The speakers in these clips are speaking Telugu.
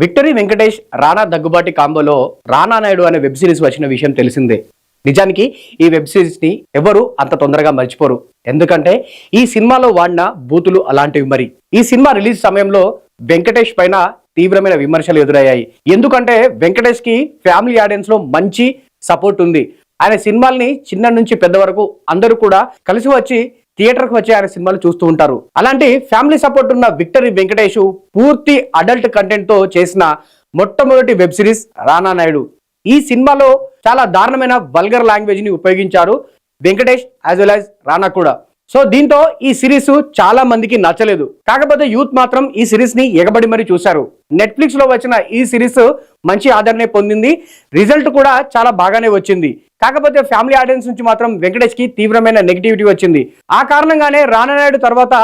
విక్టరీ వెంకటేష్ రానా దగ్గుబాటి కాంబోలో రానా నాయుడు అనే వెబ్ సిరీస్ వచ్చిన విషయం తెలిసిందే. నిజానికి ఈ వెబ్ సిరీస్ని ఎవరు అంత తొందరగా మర్చిపోరు. ఎందుకంటే ఈ సినిమాలో వాడిన బూతులు అలాంటివి మరి. ఈ సినిమా రిలీజ్ సమయంలో వెంకటేష్ పైన తీవ్రమైన విమర్శలు ఎదురయ్యాయి. ఎందుకంటే వెంకటేష్కి ఫ్యామిలీ ఆడియన్స్లో మంచి సపోర్ట్ ఉంది. ఆయన సినిమాల్ని చిన్న నుంచి పెద్ద వరకు అందరూ కూడా కలిసి వచ్చి థియేటర్కి వచ్చి ఆయన సినిమాలు చూస్తూ ఉంటారు. అలాంటి ఫ్యామిలీ సపోర్ట్ ఉన్న విక్టరీ వెంకటేష్ పూర్తి అడల్ట్ కంటెంట్తో చేసిన మొట్టమొదటి వెబ్ సిరీస్ రానా నాయుడు. ఈ సినిమాలో చాలా దారుణమైన వల్గర్ లాంగ్వేజ్ని ఉపయోగించారు Venkatesh as well as Rana కూడా. సో దీంతో ఈ సిరీస్ చాలా మందికి నచ్చలేదు. కాకపోతే యూత్ మాత్రం ఈ సిరీస్ని ఎగబడి మరీ చూశారు. నెట్ఫ్లిక్స్లో వచ్చిన ఈ సిరీస్ మంచి ఆదరణ పొందింది. రిజల్ట్ కూడా చాలా బాగానే వచ్చింది. కాకపోతే ఫ్యామిలీ ఆడియన్స్ నుంచి మాత్రం వెంకటేష్కి తీవ్రమైన నెగిటివిటీ వచ్చింది. ఆ కారణంగానే రానాయుడు తర్వాత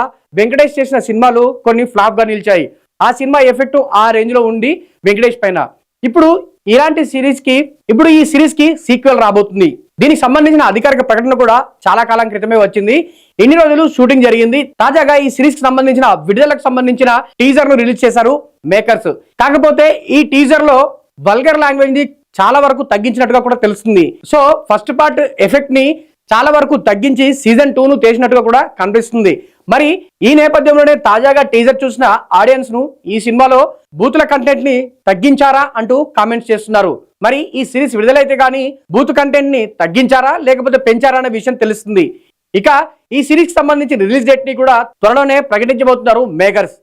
వెంకటేష్ చేసిన సినిమాలు కొన్ని ఫ్లాప్గా నిలిచాయి. ఆ సినిమా ఎఫెక్ట్ ఆ రేంజ్లో ఉంది వెంకటేష్ పైన. ఇప్పుడు ఇలాంటి సిరీస్కి ఇప్పుడు ఈ సిరీస్కి సీక్వెల్ రాబోతుంది. దీనికి సంబంధించిన అధికారిక ప్రకటన కూడా చాలా కాలం క్రితమే వచ్చింది. ఎన్ని రోజులు షూటింగ్ జరిగింది. తాజాగా ఈ సిరీస్కి సంబంధించిన విడుదలకు సంబంధించిన టీజర్ను రిలీజ్ చేశారు మేకర్స్. కాకపోతే ఈ టీజర్లో వల్గర్ లాంగ్వేజ్ని చాలా వరకు తగ్గించినట్టుగా కూడా తెలుస్తుంది. సో ఫస్ట్ పార్ట్ ఎఫెక్ట్ని చాలా వరకు తగ్గించి సీజన్ టూను ను కూడా కనిపిస్తుంది. మరి ఈ నేపథ్యంలోనే తాజాగా టీజర్ చూసిన ఆడియన్స్ను ఈ సినిమాలో బూతుల కంటెంట్ని తగ్గించారా అంటూ కామెంట్స్ చేస్తున్నారు. మరి ఈ సిరీస్ విడుదలైతే కానీ బూత్ కంటెంట్ని తగ్గించారా లేకపోతే పెంచారా అనే విషయం తెలుస్తుంది. ఇక ఈ సిరీస్ సంబంధించి రిలీజ్ డేట్ని కూడా త్వరలోనే ప్రకటించబోతున్నారు మేకర్స్